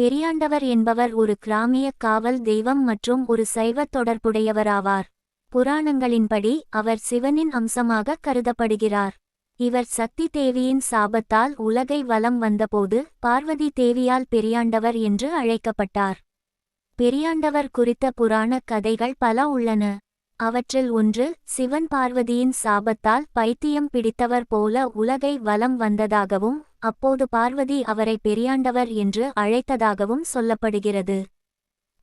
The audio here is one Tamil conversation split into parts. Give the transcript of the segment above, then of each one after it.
பெரியாண்டவர் என்பவர் ஒரு கிராமிய காவல் தெய்வம் மற்றும் ஒரு சைவ தொடர்புடையவராவார். புராணங்களின்படி அவர் சிவனின் அம்சமாக கருதப்படுகிறார். இவர் சக்தி தேவியின் சாபத்தால் உலகை வலம் வந்தபோது பார்வதி தேவியால் பெரியாண்டவர் என்று அழைக்கப்பட்டார். பெரியாண்டவர் குறித்த புராணக் கதைகள் பல உள்ளன. அவற்றில் ஒன்று சிவன் பார்வதியின் சாபத்தால் பைத்தியம் பிடித்தவர் போல உலகை வலம் வந்ததாகவும் அப்போது பார்வதி அவரை பெரியாண்டவர் என்று அழைத்ததாகவும் சொல்லப்படுகிறது.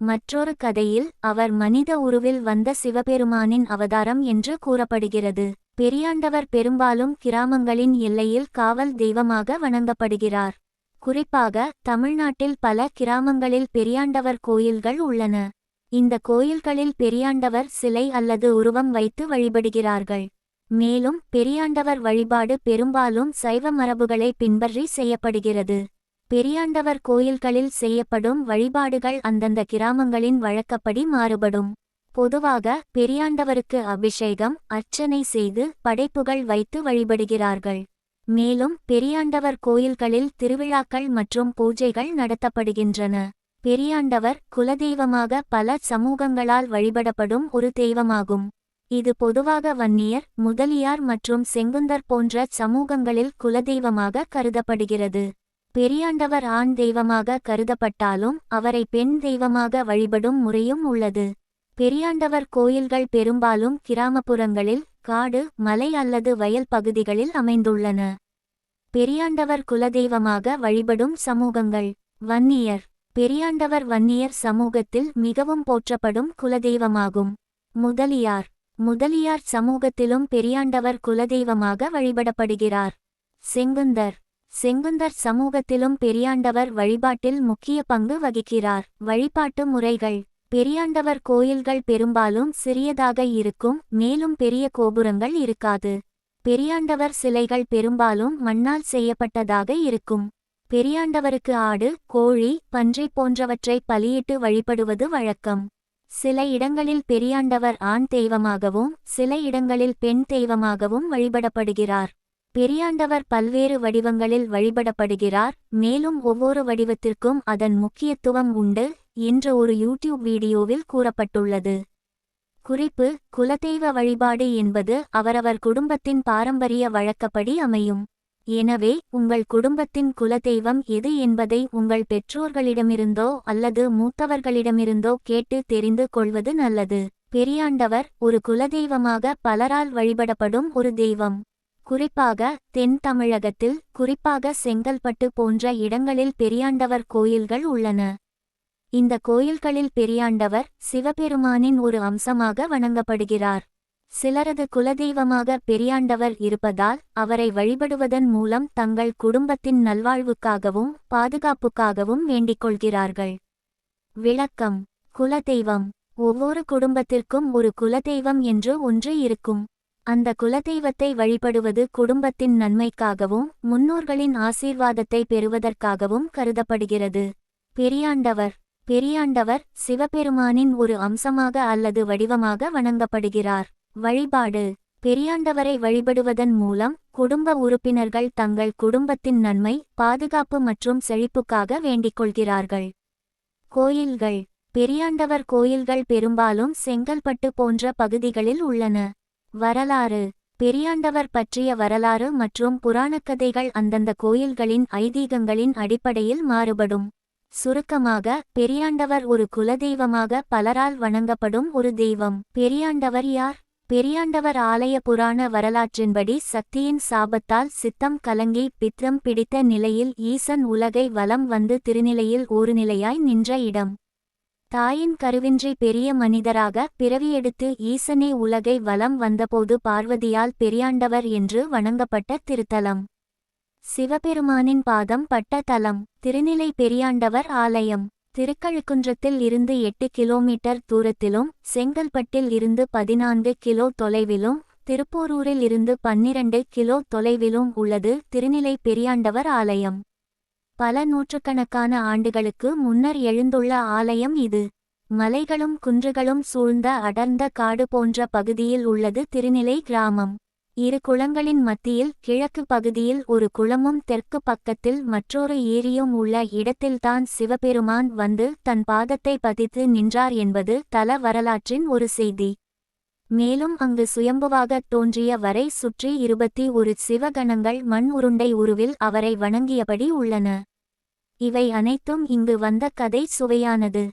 மற்றொரு கதையில் அவர் மனித உருவில் வந்த சிவபெருமானின் அவதாரம் என்று கூறப்படுகிறது. பெரியாண்டவர் பெரும்பாலும் கிராமங்களின் எல்லையில் காவல் தெய்வமாக வணங்கப்படுகிறார். குறிப்பாக தமிழ்நாட்டில் பல கிராமங்களில் பெரியாண்டவர் கோயில்கள் உள்ளன. இந்த கோயில்களில் பெரியாண்டவர் சிலை அல்லது உருவம் வைத்து வழிபடுகிறார்கள். மேலும் பெரியாண்டவர் வழிபாடு பெரும்பாலும் சைவ மரபுகளை பின்பற்றி செய்யப்படுகிறது. பெரியாண்டவர் கோயில்களில் செய்யப்படும் வழிபாடுகள் அந்தந்த கிராமங்களின் வழக்கப்படி மாறுபடும். பொதுவாக பெரியாண்டவருக்கு அபிஷேகம் அர்ச்சனை செய்து படைப்புகள் வைத்து வழிபடுகிறார்கள். மேலும் பெரியாண்டவர் கோயில்களில் திருவிழாக்கள் மற்றும் பூஜைகள் நடத்தப்படுகின்றன. பெரியாண்டவர் குலதெய்வமாக பல சமூகங்களால் வழிபடப்படும் ஒரு தெய்வமாகும். இது பொதுவாக வன்னியர் முதலியார் மற்றும் செங்குந்தர் போன்ற சமூகங்களில் குலதெய்வமாக கருதப்படுகிறது. பெரியாண்டவர் ஆண் தெய்வமாக கருதப்பட்டாலும் அவரை பெண் தெய்வமாக வழிபடும் முறையும் உள்ளது. பெரியாண்டவர் கோயில்கள் பெரும்பாலும் கிராமப்புறங்களில் காடு மலை அல்லது வயல் பகுதிகளில் அமைந்துள்ளன. பெரியாண்டவர் குலதெய்வமாக வழிபடும் சமூகங்கள். வன்னியர் பெரியாண்டவர் வன்னியர் சமூகத்தில் மிகவும் போற்றப்படும் குலதெய்வமாகும். முதலியார். முதலியார் சமூகத்திலும் பெரியாண்டவர் குலதெய்வமாக வழிபடப்படுகிறார். செங்குந்தர். செங்குந்தர் சமூகத்திலும் பெரியாண்டவர் வழிபாட்டில் முக்கிய பங்கு வகிக்கிறார். வழிபாட்டு முறைகள். பெரியாண்டவர் கோயில்கள் பெரும்பாலும் சிறியதாக இருக்கும் மேலும் பெரிய கோபுரங்கள் இருக்காது. பெரியாண்டவர் சிலைகள் பெரும்பாலும் மண்ணால் செய்யப்பட்டதாக இருக்கும். பெரியாண்டவருக்கு ஆடு கோழி பன்றி போன்றவற்றை பலியிட்டு வழிபடுவது வழக்கம். சில இடங்களில் பெரியாண்டவர் ஆண் தெய்வமாகவும் சில இடங்களில் பெண் தெய்வமாகவும் வழிபடப்படுகிறார். பெரியாண்டவர் பல்வேறு வடிவங்களில் வழிபடப்படுகிறார் மேலும் ஒவ்வொரு வடிவத்திற்கும் அதன் முக்கியத்துவம் உண்டு என்று ஒரு யூடியூப் வீடியோவில் கூறப்பட்டுள்ளது. குறிப்பு குலதெய்வ வழிபாடு என்பது அவரவர் குடும்பத்தின் பாரம்பரிய வழக்கப்படி அமையும். எனவே உங்கள் குடும்பத்தின் குலதெய்வம் எது என்பதை உங்கள் பெற்றோர்களிடமிருந்தோ அல்லது மூத்தவர்களிடமிருந்தோ கேட்டு தெரிந்து கொள்வது நல்லது. பெரியாண்டவர் ஒரு குலதெய்வமாக பலரால் வழிபடப்படும் ஒரு தெய்வம். குறிப்பாக தென் தமிழகத்தில் குறிப்பாக செங்கல்பட்டு போன்ற இடங்களில் பெரியாண்டவர் கோயில்கள் உள்ளன. இந்த கோயில்களில் பெரியாண்டவர் சிவபெருமானின் ஒரு அம்சமாக வணங்கப்படுகிறார். சிலரது குலதெய்வமாக பெரியாண்டவர் இருப்பதால் அவரை வழிபடுவதன் மூலம் தங்கள் குடும்பத்தின் நல்வாழ்வுக்காகவும் பாதுகாப்புக்காகவும் வேண்டிக் கொள்கிறார்கள் விளக்கம். குலதெய்வம். ஒவ்வொரு குடும்பத்திற்கும் ஒரு குலதெய்வம் என்று ஒன்று இருக்கும். அந்த குலதெய்வத்தை வழிபடுவது குடும்பத்தின் நன்மைக்காகவும் முன்னோர்களின் ஆசீர்வாதத்தை பெறுவதற்காகவும் கருதப்படுகிறது. பெரியாண்டவர். பெரியாண்டவர் சிவபெருமானின் ஒரு அம்சமாக அல்லது வடிவமாக வணங்கப்படுகிறார். வழிபாடு. பெரியாண்டவரை வழிபடுவதன் மூலம் குடும்ப உறுப்பினர்கள் தங்கள் குடும்பத்தின் நன்மை பாதுகாப்பு மற்றும் செழிப்புக்காக வேண்டிக் கொள்கிறார்கள். கோயில்கள். பெரியாண்டவர் கோயில்கள் பெரும்பாலும் செங்கல்பட்டு போன்ற பகுதிகளில் உள்ளன. வரலாறு. பெரியாண்டவர் பற்றிய வரலாறு மற்றும் புராணக்கதைகள் அந்தந்த கோயில்களின் ஐதீகங்களின் அடிப்படையில் மாறுபடும். சுருக்கமாக பெரியாண்டவர் ஒரு குலதெய்வமாக பலரால் வணங்கப்படும் ஒரு தெய்வம். பெரியாண்டவர் யார்? பெரியாண்டவர் ஆலய புராண வரலாற்றின்படி சக்தியின் சாபத்தால் சித்தம் கலங்கி பித்தம் பிடித்த நிலையில் ஈசன் உலகை வலம் வந்து திருநிலையில் ஒரு நிலையாய் நின்ற இடம். தாயின் கருவின்றி பெரிய மனிதராக பிறவியெடுத்து ஈசனே உலகை வலம் வந்தபோது பார்வதியால் பெரியாண்டவர் என்று வணங்கப்பட்ட திருத்தலம். சிவபெருமானின் பாதம் பட்ட தலம் திருநிலை பெரியாண்டவர் ஆலயம். திருக்கழுக்குன்றத்தில் இருந்து எட்டு கிலோமீட்டர் தூரத்திலும் செங்கல்பட்டில் இருந்து பதினான்கு கிலோ தொலைவிலும் திருப்போரூரில் இருந்து பன்னிரண்டு கிலோ தொலைவிலும் உள்ளது திருநிலை பெரியாண்டவர் ஆலயம். பல நூற்றுக்கணக்கான ஆண்டுகளுக்கு முன்னர் எழுந்துள்ள ஆலயம் இது. மலைகளும் குன்றுகளும் சூழ்ந்த அடர்ந்த காடு போன்ற பகுதியில் உள்ளது திருநிலை கிராமம். இரு குளங்களின் மத்தியில் கிழக்கு பகுதியில் ஒரு குளமும் தெற்கு பக்கத்தில் மற்றொரு ஏரியும் உள்ள இடத்தில்தான் சிவபெருமான் வந்து தன் பாதத்தை பதித்து நின்றார் என்பது தல வரலாற்றின் ஒரு செய்தி. மேலும் அங்கு சுயம்புவாகத் தோன்றிய வரை சுற்றி இருபத்தி ஒரு சிவகணங்கள் மண் உருண்டை உருவில் அவரை வணங்கியபடி உள்ளன. இவை அனைத்தும் இங்கு வந்த கதை சுவையானது.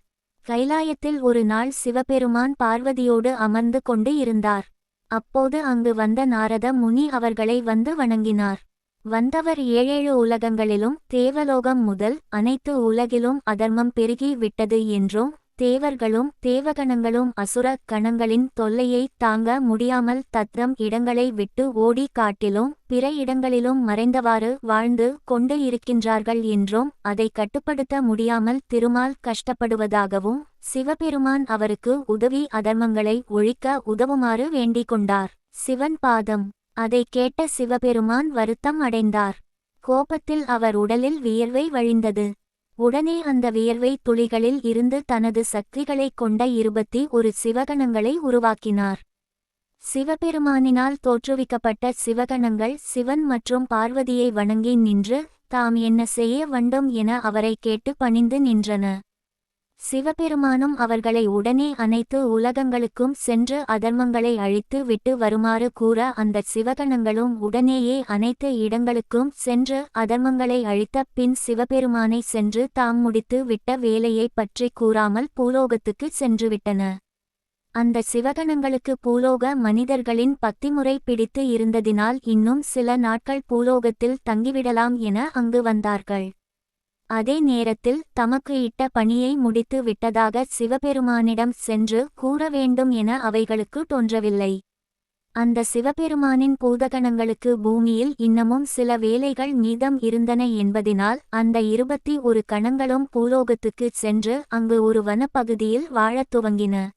கைலாயத்தில் ஒரு நாள் சிவபெருமான் பார்வதியோடு அமர்ந்து கொண்டு இருந்தார். அப்போது அங்கு வந்த நாரத முனி அவர்களை வந்து வணங்கினார். வந்தவர் ஏழேழு உலகங்களிலும் தேவலோகம் முதல் அனைத்து உலகிலும் அதர்மம் பெருகி விட்டது என்றும் தேவர்களும் தேவகணங்களும் அசுர கணங்களின் தொல்லையை தாங்க முடியாமல் தத்தம் இடங்களை விட்டு ஓடி காட்டிலும் பிற இடங்களிலும் மறைந்தவாறு வாழ்ந்து கொண்டு இருக்கின்றார்கள் என்றும் அதை கட்டுப்படுத்த முடியாமல் திருமால் கஷ்டப்படுவதாகவும் சிவபெருமான் அவருக்கு உதவி அதர்மங்களை ஒழிக்க உதவுமாறு வேண்டிக் கொண்டார். சிவன் பாதம். அதை கேட்ட சிவபெருமான் வருத்தம் அடைந்தார். கோபத்தில் அவர் உடலில் வியர்வை வழிந்தது. உடனே அந்த வியர்வை துளிகளில் இருந்து தனது சக்திகளைக் கொண்ட இருபத்தி ஒரு சிவகணங்களை உருவாக்கினார். சிவபெருமானினால் தோற்றுவிக்கப்பட்ட சிவகணங்கள் சிவன் மற்றும் பார்வதியை வணங்கி நின்று தாம் என்ன செய்ய வேண்டும் என அவரை கேட்டு பணிந்து நின்றன. சிவபெருமானும் அவர்களை உடனே அனைத்து உலகங்களுக்கும் சென்று அதர்மங்களை அழித்து விட்டு வருமாறு கூற அந்த சிவகணங்களும் உடனேயே அனைத்து இடங்களுக்கும் சென்று அதர்மங்களை அழித்த பின் சிவபெருமானை சென்று தாம் முடித்து விட்ட வேலையைப் பற்றி கூறாமல் பூலோகத்துக்கு சென்றுவிட்டன. அந்த சிவகணங்களுக்கு பூலோக மனிதர்களின் பத்திமுறை பிடித்து இருந்ததினால் இன்னும் சில நாட்கள் பூலோகத்தில் தங்கிவிடலாம் என அங்கு வந்தார்கள். அதே நேரத்தில் தமக்கு இட்ட பணியை முடித்து விட்டதாக சிவபெருமானிடம் சென்று கூற வேண்டும் என அவைகளுக்கு தோன்றவில்லை. அந்த சிவபெருமானின் பூதகணங்களுக்கு பூமியில் இன்னமும் சில வேலைகள் மீதம் இருந்தன என்பதினால் அந்த இருபத்தி ஒரு கணங்களும் பூலோகத்துக்குச் சென்று அங்கு ஒரு வனப்பகுதியில் வாழத் துவங்கின.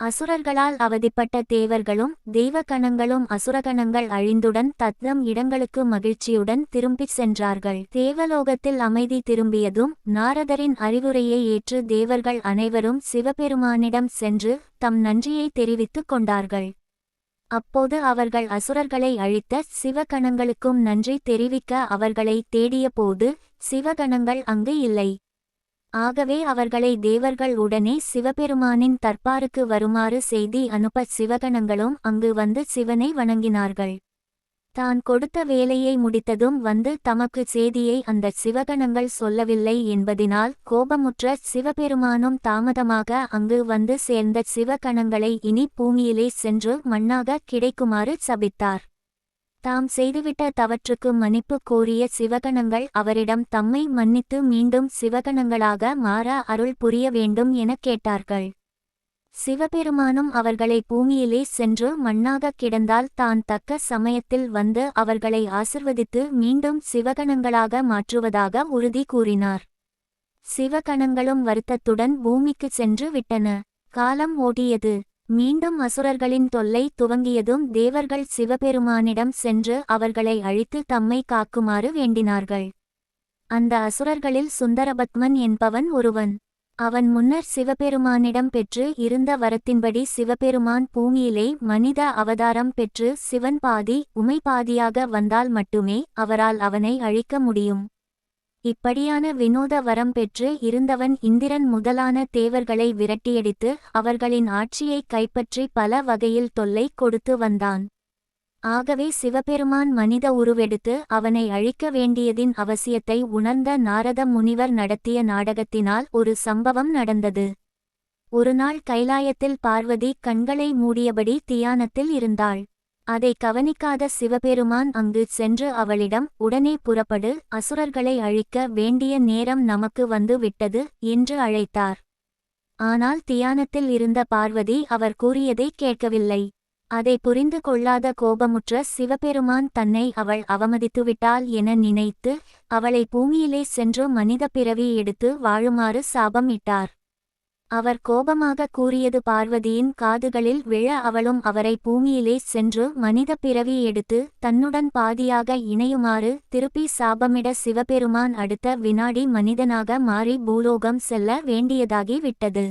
அசுரர்களால் அவதிப்பட்ட தேவர்களும் தெய்வகணங்களும் அசுரகணங்கள் அழிந்துடன் தத்தம் இடங்களுக்கு மகிழ்ச்சியுடன் திரும்பிச் சென்றார்கள். தேவலோகத்தில் அமைதி திரும்பியதும் நாரதரின் அறிவுரையை ஏற்று தேவர்கள் அனைவரும் சிவபெருமானிடம் சென்று தம் நன்றியை தெரிவித்துக் கொண்டார்கள். அப்போது அவர்கள் அசுரர்களை அழித்த சிவகணங்களுக்கும் நன்றி தெரிவிக்க அவர்களை தேடியபோது சிவகணங்கள் அங்கு இல்லை. ஆகவே அவர்களை தேவர்கள் உடனே சிவபெருமானின் தற்பாருக்கு வருமாறு செய்தி அனுப்ப சிவகணங்களும் அங்கு வந்து சிவனை வணங்கினார்கள். தான் கொடுத்த வேலையை முடித்ததும் வந்து தமக்கு செய்தியை அந்த சிவகணங்கள் சொல்லவில்லை என்பதினால் கோபமுற்ற சிவபெருமானும் தாமதமாக அங்கு வந்து சேர்ந்த சிவகணங்களை இனி பூமியிலே சென்று மண்ணாக கிடைக்குமாறு சபித்தார். தாம் செய்துவிட்ட தவற்றுக்கு மன்னிப்பு கோரிய சிவகணங்கள் அவரிடம் தம்மை மன்னித்து மீண்டும் சிவகணங்களாக மாற அருள் புரிய வேண்டும் எனக் கேட்டார்கள். சிவபெருமானும் அவர்களை பூமியிலே சென்று மண்ணாக கிடந்தால் தான் தக்க சமயத்தில் வந்து அவர்களை ஆசிர்வதித்து மீண்டும் சிவகணங்களாக மாற்றுவதாக உறுதி கூறினார். சிவகணங்களும் வருத்தத்துடன் பூமிக்கு சென்று விட்டன. காலம் ஓடியது. மீண்டும் அசுரர்களின் தொல்லை துவங்கியதும் தேவர்கள் சிவபெருமானிடம் சென்று அவர்களை அழித்து தம்மை காக்குமாறு வேண்டினார்கள். அந்த அசுரர்களில் சுந்தரபத்மன் என்பவன் ஒருவன். அவன் முன்னர் சிவபெருமானிடம் பெற்று இருந்த வரத்தின்படி சிவபெருமான் பூமியிலே மனித அவதாரம் பெற்று சிவன் பாதி உமை பாதியாக வந்தால் மட்டுமே அவரால் அவனை அழிக்க முடியும். இப்படியான வினோத வரம் பெற்று இருந்தவன் இந்திரன் முதலான தேவர்களை விரட்டியடித்து அவர்களின் ஆட்சியை கைப்பற்றி பல வகையில் தொல்லை கொடுத்து வந்தான். ஆகவே சிவபெருமான் மனித உருவெடுத்து அவனை அழிக்க வேண்டியதின் அவசியத்தை உணர்ந்த நாரத முனிவர் நடத்திய நாடகத்தினால் ஒரு சம்பவம் நடந்தது. ஒருநாள் கைலாயத்தில் பார்வதி கண்களை மூடியபடி தியானத்தில் இருந்தாள். அதை கவனிக்காத சிவபெருமான் அங்கு சென்று அவளிடம் உடனே புறப்படு அசுரர்களை அழிக்க வேண்டிய நேரம் நமக்கு வந்து விட்டது என்று அழைத்தார். ஆனால் தியானத்தில் இருந்த பார்வதி அவர் கூறியதை கேட்கவில்லை. அதை புரிந்து கொள்ளாத கோபமுற்ற சிவபெருமான் தன்னை அவள் அவமதித்துவிட்டாள் என நினைத்து அவளை பூமியிலே சென்று மனித பிறவி எடுத்து வாழுமாறு சாபம் இட்டார். அவர் கோபமாக கூறியது பார்வதியின் காதுகளில் விழ அவளும் அவரை பூமியிலே சென்று மனித பிறவி எடுத்து தன்னுடன் பாதியாக இணையுமாறு திருப்பி சாபமிட சிவபெருமான் அடுத்த வினாடி மனிதனாக மாறி பூலோகம் செல்ல வேண்டியதாகி விட்டது.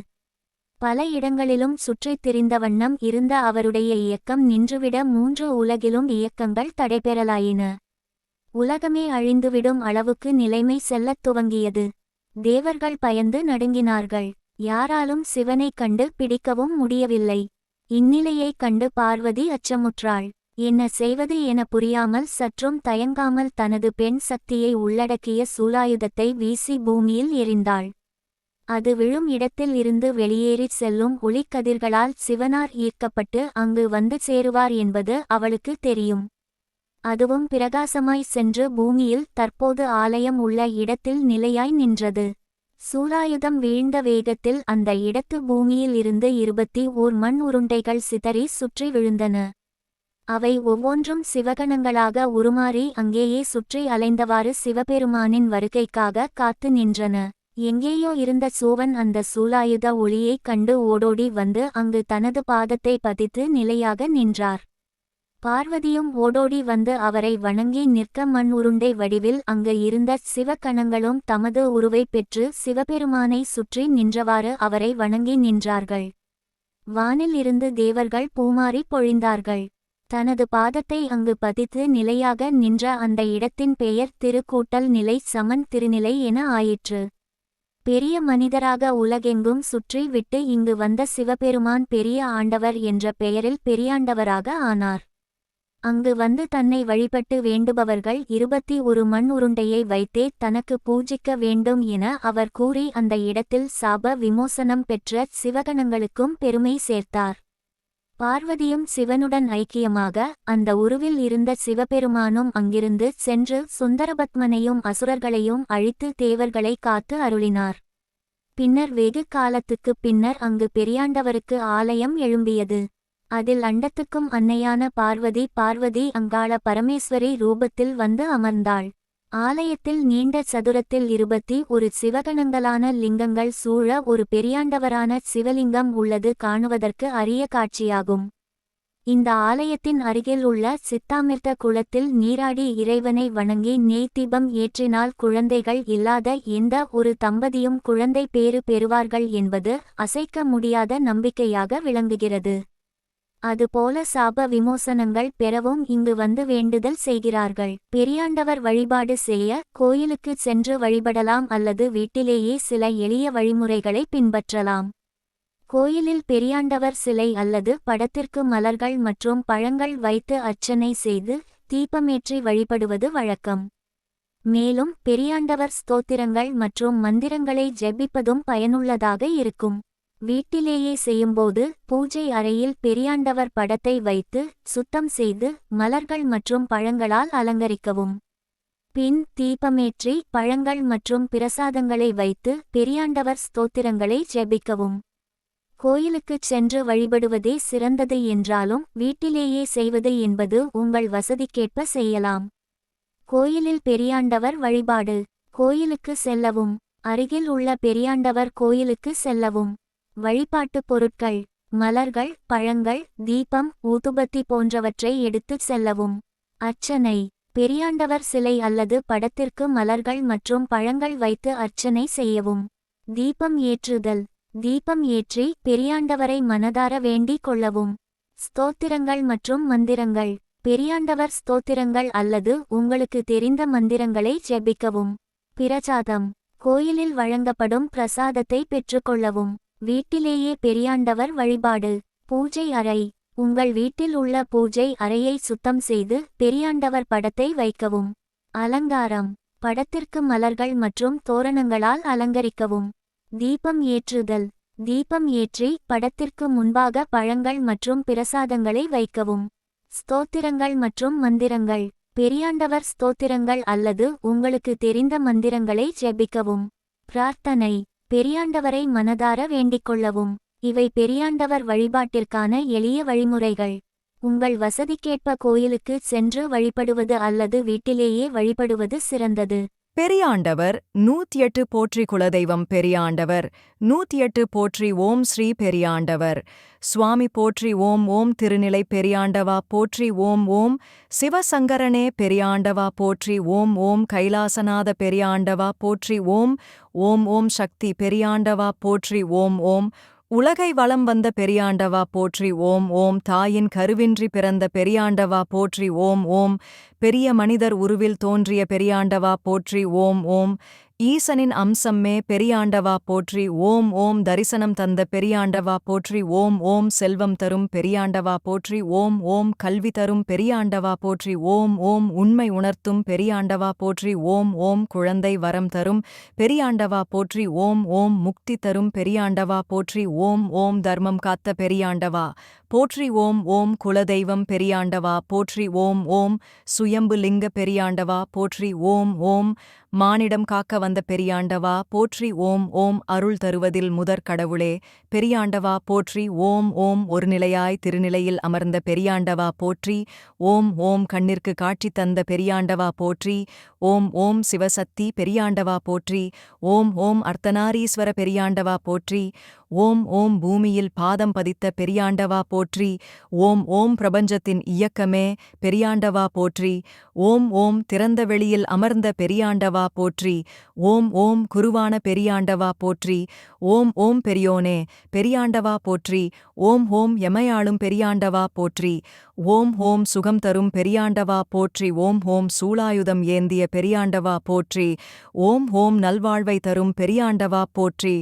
பல இடங்களிலும் சுற்றித் திரிந்த வண்ணம் இருந்த அவருடைய இயக்கம் நின்றுவிட மூன்று உலகிலும் இயக்கங்கள் தடைபெறலாயின. உலகமே அழிந்துவிடும் அளவுக்கு நிலைமை செல்லத் துவங்கியது. தேவர்கள் பயந்து நடுங்கினார்கள். யாராலும் சிவனைக் கண்டு பிடிக்கவும் முடியவில்லை. இந்நிலையைக் கண்டு பார்வதி அச்சமுற்றாள். என்ன செய்வது என புரியாமல் சற்றும் தயங்காமல் தனது பெண் சக்தியை உள்ளடக்கிய சூலாயுதத்தை வீசி பூமியில் எறிந்தாள். அது விழும் இடத்தில் இருந்து வெளியேறிச் செல்லும் ஒளிக்கதிர்களால் சிவனார் ஈர்க்கப்பட்டு அங்கு வந்து சேருவார் என்பது அவளுக்கு தெரியும். அதுவும் பிரகாசமாய் சென்று பூமியில் தற்போது ஆலயம் உள்ள இடத்தில் நிலையாய் நின்றது. சூலாயுதம் வீழ்ந்த வேகத்தில் அந்த இடத்து பூமியில் இருந்து இருபத்தி ஓர் மண் உருண்டைகள் சிதறி சுற்றி விழுந்தன. அவை ஒவ்வொன்றும் சிவகணங்களாக உருமாறி அங்கேயே சுற்றி அலைந்தவாறு சிவபெருமானின் வருகைக்காக காத்து நின்றன. எங்கேயோ இருந்த சூவன் அந்த சூலாயுத ஒளியைக் கண்டு ஓடோடி வந்து அங்கு தனது பாதத்தை பதித்து நிலையாக நின்றார். பார்வதியும் ஓடோடி வந்து அவரை வணங்கி நிற்க மண் உருண்டை வடிவில் அங்கு இருந்த சிவகணங்களும் தமது உருவை பெற்று சிவபெருமானை சுற்றி நின்றவாறு அவரை வணங்கி நின்றார்கள். வானில் இருந்து தேவர்கள் பூமாறி பொழிந்தார்கள். தனது பாதத்தை அங்கு பதித்து நிலையாக நின்ற அந்த இடத்தின் பெயர் திருக்கூட்டல் நிலை சமன் திருநிலை என ஆயிற்று. பெரிய மனிதராக உலகெங்கும் சுற்றி விட்டு இங்கு வந்த சிவபெருமான் பெரிய ஆண்டவர் என்ற பெயரில் பெரியாண்டவராக ஆனார். அங்கு வந்து தன்னை வழிபட்டு வேண்டுபவர்கள் இருபத்தி ஒரு மண் உருண்டையை வைத்தே தனக்கு பூஜிக்க வேண்டும் என அவர் கூறி அந்த இடத்தில் சாப விமோசனம் பெற்ற சிவகணங்களுக்கும் பெருமை சேர்த்தார். பார்வதியும் சிவனுடன் ஐக்கியமாக அந்த உருவில் இருந்த சிவபெருமானும் அங்கிருந்து சென்று சுந்தரபத்மனையும் அசுரர்களையும் அழித்து தேவர்களை காத்து அருளினார். பின்னர் வெகு காலத்துக்குப் பின்னர் அங்கு பெரியாண்டவருக்கு ஆலயம் எழும்பியது. அதில் அண்டத்துக்கும் அன்னையான பார்வதி பார்வதி அங்காள பரமேஸ்வரி ரூபத்தில் வந்து அமர்ந்தாள். ஆலயத்தில் நீண்ட சதுரத்தில் இருபத்தி ஒரு சிவகணங்களான லிங்கங்கள் சூழ ஒரு பெரியாண்டவரான சிவலிங்கம் உள்ளது காணுவதற்கு அரிய காட்சியாகும். இந்த ஆலயத்தின் அருகில் உள்ள சித்தாமிர்த குளத்தில் நீராடி இறைவனை வணங்கி நெய்தீபம் ஏற்றினால் குழந்தைகள் இல்லாத எந்த ஒரு தம்பதியும் குழந்தை பேறு பெறுவார்கள் என்பது அசைக்க முடியாத நம்பிக்கையாக விளங்குகிறது. அதுபோல சாப விமோசனங்கள் பெறவும் இங்கு வந்து வேண்டுதல் செய்கிறார்கள். பெரியாண்டவர் வழிபாடு செய்ய கோயிலுக்கு சென்று வழிபடலாம் அல்லது வீட்டிலேயே சில எளிய வழிமுறைகளை பின்பற்றலாம். கோயிலில் பெரியாண்டவர் சிலை அல்லது படத்திற்கு மலர்கள் மற்றும் பழங்கள் வைத்து அர்ச்சனை செய்து தீபமேற்றி வழிபடுவது வழக்கம். மேலும் பெரியாண்டவர் ஸ்தோத்திரங்கள் மற்றும் மந்திரங்களை ஜெபிப்பதும் பயனுள்ளதாக இருக்கும். வீட்டிலேயே செய்யும்போது பூஜை அறையில் பெரியாண்டவர் படத்தை வைத்து சுத்தம் செய்து மலர்கள் மற்றும் பழங்களால் அலங்கரிக்கவும். பின் தீபமேற்றி பழங்கள் மற்றும் பிரசாதங்களை வைத்து பெரியாண்டவர் ஸ்தோத்திரங்களை ஜெபிக்கவும். கோயிலுக்குச் சென்று வழிபடுவதே சிறந்தது என்றாலும் வீட்டிலேயே செய்வது என்பது உங்கள் வசதிக்கேற்ப செய்யலாம். கோயிலில் பெரியாண்டவர் வழிபாடு. கோயிலுக்கு செல்லவும். அருகில் உள்ள பெரியாண்டவர் கோயிலுக்கு செல்லவும். வழிபாட்டுப் பொருட்கள் மலர்கள் பழங்கள் தீபம் ஊதுபத்தி போன்றவற்றை எடுத்துச் செல்லவும். அர்ச்சனை. பெரியாண்டவர் சிலை அல்லது படத்திற்கு மலர்கள் மற்றும் பழங்கள் வைத்து அர்ச்சனை செய்யவும். தீபம் ஏற்றுதல். தீபம் ஏற்றி பெரியாண்டவரை மனதார வேண்டிக் கொள்ளவும். ஸ்தோத்திரங்கள் மற்றும் மந்திரங்கள். பெரியாண்டவர் ஸ்தோத்திரங்கள் அல்லது உங்களுக்கு தெரிந்த மந்திரங்களை ஜெபிக்கவும். பிரசாதம். கோயிலில் வழங்கப்படும் பிரசாதத்தை பெற்றுக்கொள்ளவும் வீட்டிலேயே பெரியாண்டவர் வழிபாடு. பூஜை அறை. உங்கள் வீட்டில் உள்ள பூஜை அறையை சுத்தம் செய்து பெரியாண்டவர் படத்தை வைக்கவும். அலங்காரம். படத்திற்கு மலர்கள் மற்றும் தோரணங்களால் அலங்கரிக்கவும். தீபம் ஏற்றுதல். தீபம் ஏற்றி படத்திற்கு முன்பாக பழங்கள் மற்றும் பிரசாதங்களை வைக்கவும். ஸ்தோத்திரங்கள் மற்றும் மந்திரங்கள். பெரியாண்டவர் ஸ்தோத்திரங்கள் அல்லது உங்களுக்கு தெரிந்த மந்திரங்களை ஜெபிக்கவும். பிரார்த்தனை. பெரியாண்டவரை மனதார வேண்டிக்கொள்ளவும். இவை பெரியாண்டவர் வழிபாட்டிற்கான எளிய வழிமுறைகள். உங்கள் வசதிக்கேற்ப கோயிலுக்கு சென்று வழிபடுவது அல்லது வீட்டிலேயே வழிபடுவது சிறந்தது. பெரியாண்டவர் நூத்தியெட்டு போற்றி குலதெய்வம் பெரியாண்டவர் நூத்தியெட்டு போற்றி ஓம் ஸ்ரீ பெரியாண்டவர். சுவாமி போற்றி ஓம் ஓம் திருநிலை பெரியாண்டவா போற்றி ஓம் ஓம் சிவசங்கரனே பெரியாண்டவா போற்றி ஓம் ஓம் கைலாசநாத பெரியாண்டவா போற்றி ஓம் ஓம் ஓம் சக்தி பெரியாண்டவா போற்றி ஓம் ஓம் உலகை வளம் வந்த பெரியாண்டவா போற்றி ஓம் ஓம். தாயின் கருவின்றி பிறந்த பெரியாண்டவா போற்றி ஓம் ஓம். பெரிய மனிதர் உருவில் தோன்றிய பெரியாண்டவா போற்றி ஓம் ஓம். ஈசனின் அம்சம்மே பெரியாண்டவா போற்றி ஓம் ஓம் தரிசனம் தந்த பெரியாண்டவா போற்றி ஓம் ஓம் செல்வம் தரும் பெரியாண்டவா போற்றி ஓம் ஓம் கல்வி தரும் பெரியாண்டவா போற்றி ஓம் ஓம் உண்மை உணர்த்தும் பெரியாண்டவா போற்றி ஓம் ஓம் குழந்தை வரம் தரும் பெரியாண்டவா போற்றி ஓம் ஓம் முக்தி தரும் பெரியாண்டவா போற்றி ஓம் ஓம் தர்மம் காத்த பெரியாண்டவா போற்றி ஓம் ஓம் குலதெய்வம் பெரியாண்டவா போற்றி ஓம் ஓம் சுயம்பு லிங்க பெரியாண்டவா போற்றி ஓம் ஓம் மானிடம் காக்க வந்த பெரியாண்டவா போற்றி ஓம் ஓம் அருள் தருவதில் முதற் கடவுளே. பெரியாண்டவா போற்றி ஓம் ஓம் ஒரு நிலையாய் திருநிலையில் அமர்ந்த பெரியாண்டவா போற்றி. ஓம் ஓம் கண்ணிற்கு காட்சி தந்த பெரியாண்டவா போற்றி. ஓம் ஓம் சிவசக்தி பெரியாண்டவா போற்றி. ஓம் ஓம் அர்த்தநாரீஸ்வர பெரியாண்டவா போற்றி. ஓம் ஓம் பூமியில் பாதம் பதித்த பெரியாண்டவா போற்றி ஓம் ஓம் பிரபஞ்சத்தின் இயக்கமே பெரியாண்டவா போற்றி ஓம் ஓம் திறந்த வெளியில் அமர்ந்த பெரியாண்டவா போற்றி ஓம் ஓம் குருவான பெரியாண்டவா போற்றி ஓம் ஓம் பெரியோனே பெரியாண்டவா போற்றி ஓம் ஓம் எமையாளும் பெரியாண்டவா போற்றி ஓம் ஓம் சுகம் தரும் பெரியாண்டவா போற்றி ஓம் ஓம் சூளாயுதம் ஏந்திய பெரியாண்டவா போற்றி ஓம் ஓம் நல்வாழ்வை தரும் பெரியாண்டவா போற்றி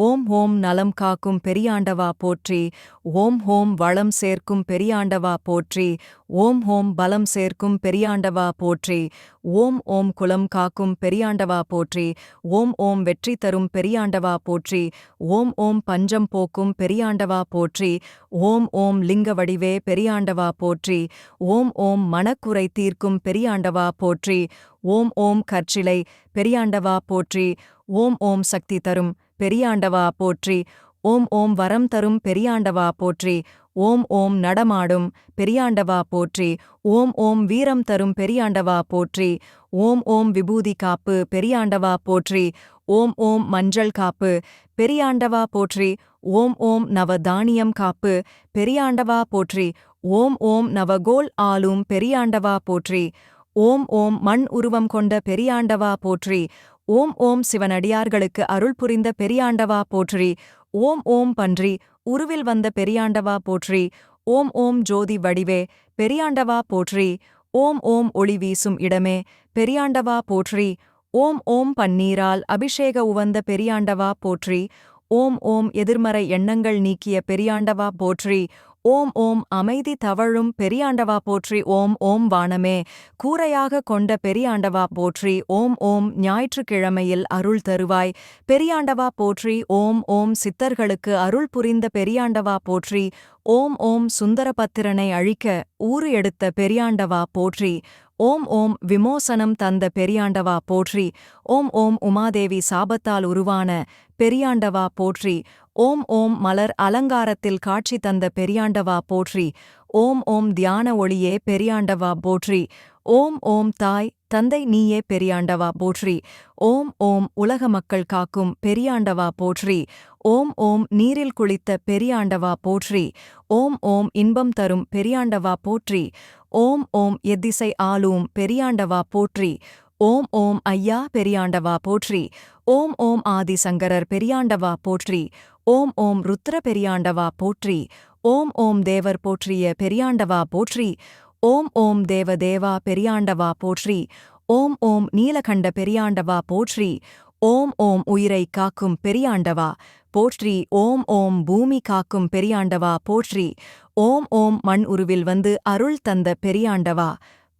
ஓம் ஓம் நலம் காக்கும் பெரியாண்டவா போற்றி. ஓம் ஹோம் வளம் சேர்க்கும் பெரியாண்டவா போற்றி. ஓம் ஹோம் பலம் சேர்க்கும் பெரியாண்டவா போற்றி. ஓம் ஓம் குலம் காக்கும் பெரியாண்டவா போற்றி. ஓம் ஓம் வெற்றி தரும் பெரியாண்டவா போற்றி. ஓம் ஓம் பஞ்சம் போக்கும் பெரியாண்டவா போற்றி. ஓம் ஓம் லிங்க வடிவே பெரியாண்டவா போற்றி. ஓம் ஓம் மனக்குறை தீர்க்கும் பெரியாண்டவா போற்றி. ஓம் ஓம் கற்சிலை பெரியாண்டவா போற்றி. ஓம் ஓம் சக்தி தரும் பெரியாண்டவா போற்றி. ஓம் ஓம் வரம் தரும் பெரியாண்டவா போற்றி. ஓம் ஓம் நடமாடும் பெரியாண்டவா போற்றி. ஓம் ஓம் வீரம் தரும் பெரியாண்டவா போற்றி. ஓம் ஓம் விபூதி காப்பு பெரியாண்டவா போற்றி. ஓம் ஓம் மஞ்சள் காப்பு பெரியாண்டவா போற்றி. ஓம் ஓம் நவதானியம் காப்பு பெரியாண்டவா போற்றி. ஓம் ஓம் நவகோல் ஆளும் பெரியாண்டவா போற்றி. ஓம் ஓம் மண் உருவம் கொண்ட பெரியாண்டவா போற்றி. ஓம் ஓம் சிவனடியார்களுக்கு அருள் புரிந்த பெரியாண்டவா போற்றி. ஓம் ஓம் பன்றி உருவில் வந்த பெரியாண்டவா போற்றி. ஓம் ஓம் ஜோதி வடிவே பெரியாண்டவா போற்றி. ஓம் ஓம் ஒளி வீசும் இடமே பெரியாண்டவா போற்றி. ஓம் ஓம் பன்னீரால் அபிஷேக உவந்த பெரியாண்டவா போற்றி. ஓம் ஓம் எதிர்மறை எண்ணங்கள் நீக்கிய பெரியாண்டவா போற்றி. ஓம் ஓம் அமைதி தவழும் பெரியாண்டவா போற்றி ஓம் ஓம் வானமே. கூரையாக கொண்ட பெரியாண்டவா போற்றி ஓம் ஓம் ஞாயிற்றுக்கிழமையில் அருள் தருவாய். பெரியாண்டவா போற்றி ஓம் ஓம் சித்தர்களுக்கு அருள் புரிந்த பெரியாண்டவா போற்றி. ஓம் ஓம் சுந்தரபத்திரனை அழிக்க ஊறு எடுத்த பெரியாண்டவா போற்றி. ஓம் ஓம் விமோசனம் தந்த பெரியாண்டவா போற்றி. ஓம் ஓம் உமாதேவி சாபத்தால் உருவான பெரியாண்டவா போற்றி. ஓம் ஓம் மலர் அலங்காரத்தில் காட்சி தந்த பெரியாண்டவா போற்றி. ஓம் ஓம் தியான ஒளியே பெரியாண்டவா போற்றி. ஓம் ஓம் தாய் தந்தை நீயே பெரியாண்டவா போற்றி. ஓம் ஓம் உலக மக்கள் காக்கும் பெரியாண்டவா போற்றி. ஓம் ஓம் நீரில் குளித்த பெரியாண்டவா போற்றி. ஓம் ஓம் இன்பம் தரும் பெரியாண்டவா போற்றி. ஓம் ஓம் எத்திசை ஆளும் பெரியாண்டவா போற்றி. ஓம் ஓம் ஐயா பெரியாண்டவா போற்றி. ஓம் ஓம் ஆதி சங்கரர் பெரியாண்டவா போற்றி ஓம் ஓம் ருத்ர பெரியாண்டவா போற்றி ஓம் ஓம் தேவர் போற்றிய பெரியாண்டவா போற்றி ஓம் ஓம் தேவதேவா பெரியாண்டவா போற்றி ஓம் ஓம் நீலகண்ட பெரியாண்டவா போற்றி ஓம் ஓம் உயிரை காக்கும் பெரியாண்டவா போற்றி ஓம் ஓம் பூமி காக்கும் பெரியாண்டவா போற்றி ஓம் ஓம் மண் உருவில் வந்து அருள் தந்த பெரியாண்டவா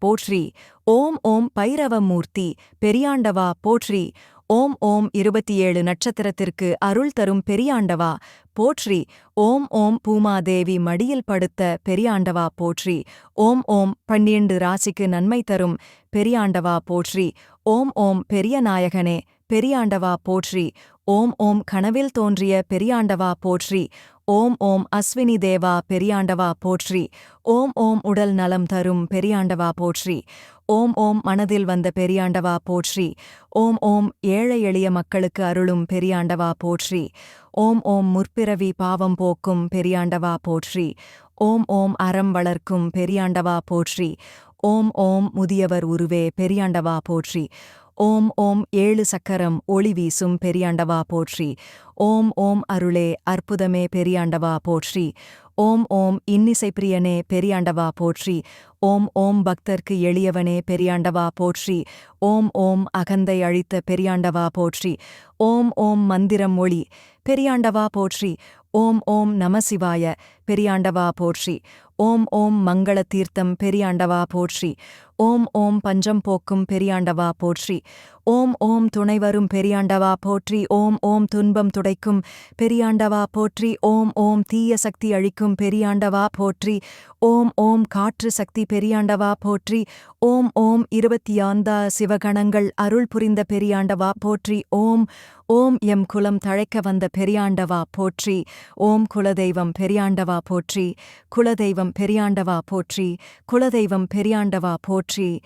போற்றி ஓம் ஓம் பைரவமூர்த்தி பெரியாண்டவா போற்றி ஓம் ஓம் இருபத்தி ஏழு நட்சத்திரத்திற்கு அருள் தரும் பெரியாண்டவா போற்றி. ஓம் ஓம் பூமாதேவி மடியில் படுத்த பெரியாண்டவா போற்றி. ஓம் ஓம் பன்னிரண்டு ராசிக்கு நன்மை தரும் பெரியாண்டவா போற்றி. ஓம் ஓம் பெரிய நாயகனே பெரியாண்டவா போற்றி. ஓம் ஓம் கனவில் தோன்றிய பெரியாண்டவா போற்றி. ஓம் ஓம் அஸ்வினி தேவா பெரியாண்டவா போற்றி. ஓம் ஓம் உடல் நலம் தரும் பெரியாண்டவா போற்றி. ஓம் ஓம் மனதில் வந்த பெரியாண்டவா போற்றி. ஓம் ஓம் ஏழை எளிய மக்களுக்கு அருளும் பெரியாண்டவா போற்றி. ஓம் ஓம் முற்பிறவி பாவம் போக்கும் பெரியாண்டவா போற்றி. ஓம் ஓம் அறம் வளர்க்கும் பெரியாண்டவா போற்றி. ஓம் ஓம் முதியவர் உருவே பெரியாண்டவா போற்றி. ஓம் ஓம் ஏழு சக்கரம் ஒளி வீசும் பெரியாண்டவா போற்றி. ஓம் ஓம் அருளே அற்புதமே பெரியாண்டவா போற்றி. ஓம் ஓம் இன்னிசை பிரியனே பெரியாண்டவா போற்றி. ஓம் ஓம் பக்தர்க்கு எளியவனே பெரியாண்டவா போற்றி. ஓம் ஓம் அகந்தை அழித்த பெரியாண்டவா போற்றி. ஓம் ஓம் மந்திரம் ஒளி பெரியாண்டவா போற்றி. ஓம் ஓம் நமசிவாய பெரியாண்டவா போற்றி. ஓம் ஓம் மங்கள தீர்த்தம் பெரியாண்டவா போற்றி. ஓம் ஓம் பஞ்சம் போக்கும் பெரியாண்டவா போற்றி. ஓம் ஓம் துணைவரும் பெரியாண்டவா போற்றி. ஓம் ஓம் துன்பம் துடைக்கும் பெரியாண்டவா போற்றி. ஓம் ஓம் தீய சக்தி அழிக்கும் பெரியாண்டவா போற்றி. ஓம் ஓம் காற்று சக்தி பெரியாண்டவா போற்றி. ஓம் ஓம் இருபத்தி ஆந்தா சிவகணங்கள் அருள் புரிந்த பெரியாண்டவா போற்றி. ஓம் ஓம் எம் குலம் தழைக்க வந்த பெரியாண்டவா போற்றி. ஓம் குலதெய்வம் பெரியாண்டவா போற்றி. குலதெய்வம் பெரியாண்டவா போற்றி குலதெய்வம் பெரியாண்டவா போற்றி.